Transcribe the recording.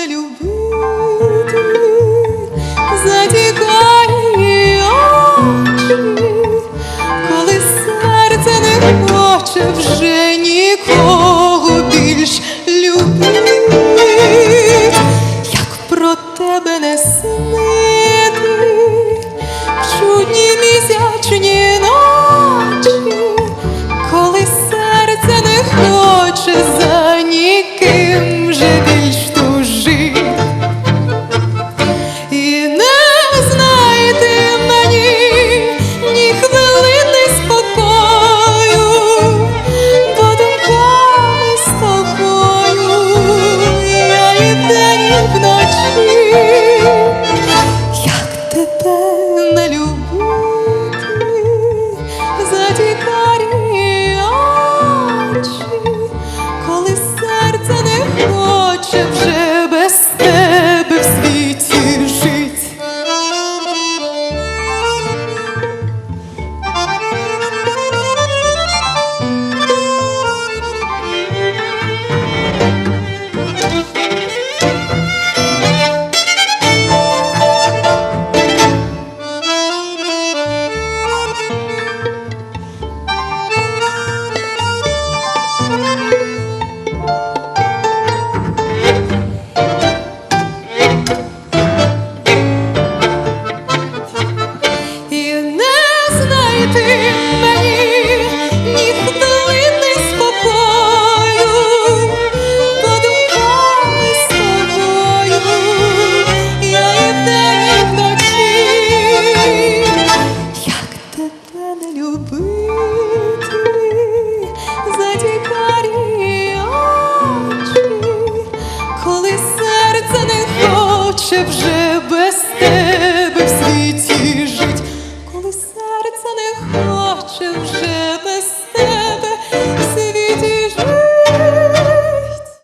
тебе Вже без тебе в світі жить, коли серце не.